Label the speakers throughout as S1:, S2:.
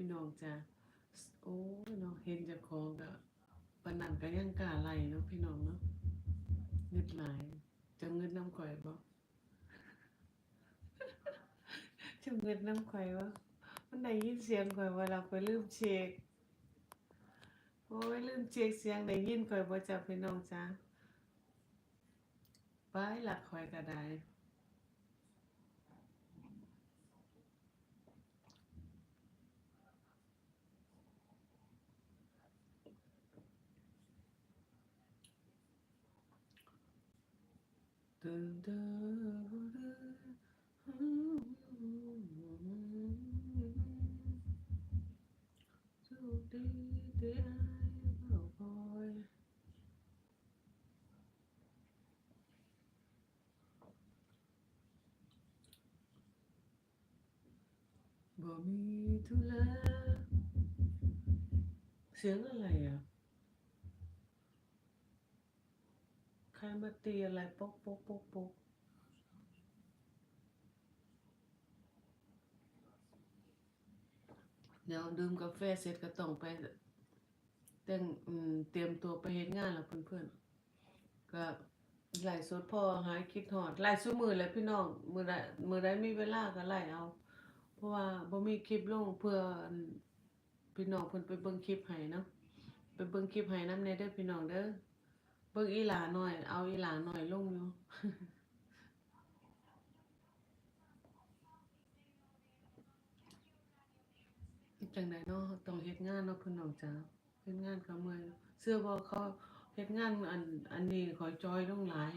S1: พี่น้องจ้ะโอ้ยเนาะเห็นจ้าของก็ปนนั้นก็ยังกล้าไหลเนาะพี่น้องเนาะเงิดหลายจะเงินน้ำข่อยบ่จะเงินน้ำข่อยบ่มันได้ยินเสียงข่อยเวลาข่อยลืมเช็คโอ้ยลืมเช็คเสียงได้ยินข่อยบ่จ้ะพี่น้องจ้ะไปหลักข่อยก็ได้ ตึงเด้อสุขดีที่อายเฝ้าคอยบ่มีธุระเสียงอะไรอะ ใครมาตีอะไรปกปกปกปกเดี๋ยวดื่มกาแฟเสร็จก็ต้องไปแต่งอืมเตรียมตัวไปเฮ็ดงานแล้วเพื่อนๆก็ไล่สดพอหายคิดฮอดไล่ซุมือแล้วพี่น้องมือใดมื้อใดมีเวลาก็ไล่เอา เพราะว่าบ่มีคลิปลงเพื่อพี่น้องเพิ่นไปเบิ่งคลิปให้เนาะไปเบิ่งคลิปให้น้ำแน่เด้อพี่น้องเด้อ เบิ่งอีหลาหน่อย เอาอีหลาหน่อยลงอยู่จังไดเนาะต้องเฮ็ดงานเนาะเพิ่นน้องจ๋าเฮ็ดงานก็เมื่อยเสื้อบ่เขาเฮ็ดงานอันอันนี้ขอยจอยลงหลาย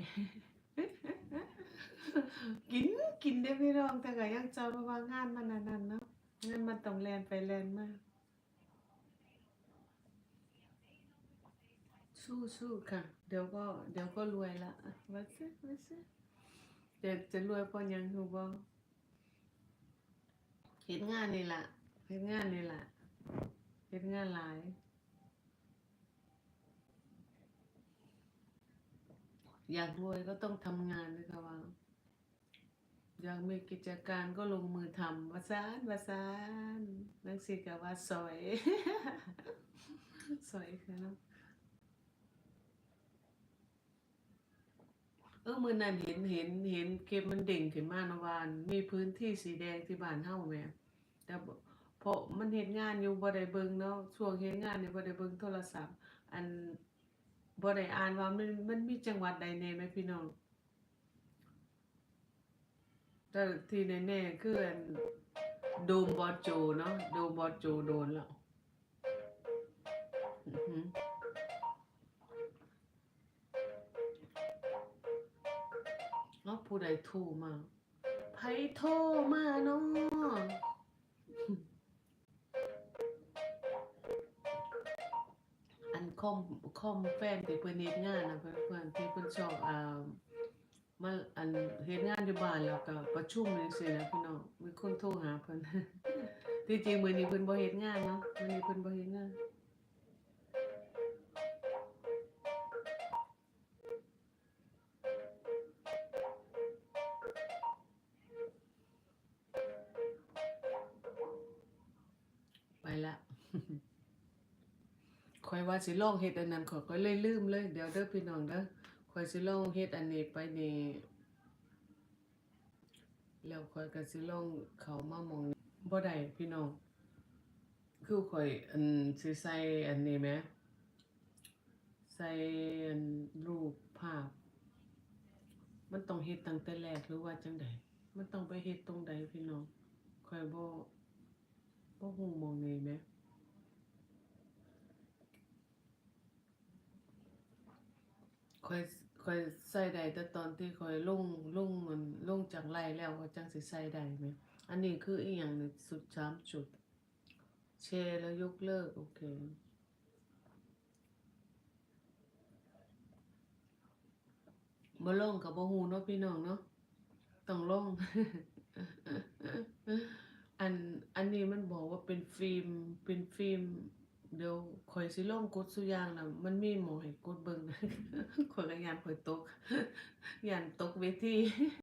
S1: กินกินได้อพี่น้องแต่ก็ยังจอยเพราะว่างานมันนนั้นเนาะงานมันต้องแล่นไปแล่นมา สู้ๆค่ะ เดี๋ยวก็เดี๋ยวก็รวยละว่าซิว่าซิเดี๋ยวจะรวยเพราะยังรู้บ่เฮ็ดงานนี่ละเฮ็ดงานนี่ละเฮ็ดงานหลายอยากรวยก็ต้องทำงานด้วยค่ะว่าอยากมีกิจการก็ลงมือทำวาซานวาซานนังสิกับว่าสอย สอยค่ะเนาะ เออมื้อนั้นเห็นเห็นเห็นเก็บมันเด้งขึ้นมานะวานมีพื้นที่สีแดงที่บ้านเฮาแหมแต่เพราะมันเฮ็ดงานอยู่บ่ได้เบิ่งเนาะช่วงเฮ็ดงานนี่บ่ได้เบิ่งโทรศัพท์ อันบ่ได้อ่านว่ามันมันมีจังหวัดใดแน่ไหมพี่น้องแต่ที่แน่ๆคืออันโดมบอโจเนาะโดมบอโจโดนแล้วอื้ ผู้ใดโทรมาไผโทรมาเนาะอันคอมคอมแฟนที่เพิ่นเฮ็ดงานนะเพื่อนๆที่เพิ่นชอบอ่ามาอันเฮ็ดงานอยู่บ้านแล้วก็ประชุมจังซี่นะพี่น้องมีคนโทรหาเพิ่นที่จริงมื้อนี้เพิ่นบ่เฮ็ดงานเนาะมื้อนี้เพิ่นบ่เฮ็ดงาน ข่อยว่าสิลองเฮ็ดอันนั้นข่อยเลยลืมเลย เดี๋ยวเด้อพี่น้องเด้อข่อยสิลองเฮ็ดอันนี้ไปนี่แล้วข่อยก็สิลองเขามามองบ่ได้พี่น้อง คือข่อยอันสิใส่อันนี้แหมใส่อันรูปภาพ มันต้องเฮ็ดตั้งแต่แรกหรือว่าจังใดมันต้องไปเฮ็ดตรงใดพี่น้องข่อยบ่บ่ฮู้มองนี้แหม ค่อยค่อยใส่ได้แต่ตอนที่ค่อยลงลงมันลงจากไล่แล้วก็จังสิใส่ได้ไหมอันนี้คืออีหยังนี่สุดสามจุด แชร์แล้วยกเลิก โอเคบ่ลงกับบ่ฮูเนาะพี่น้องเนาะต้องลงอันอันนี้มันบอกว่าเป็นฟิล์มเป็นฟิล์ม เดี๋ยวข่อยสิลงกดสุยางน่ะมันมีหมอให้กดเบิ่งข่อยก็ยานข่อยตกยานตกเวที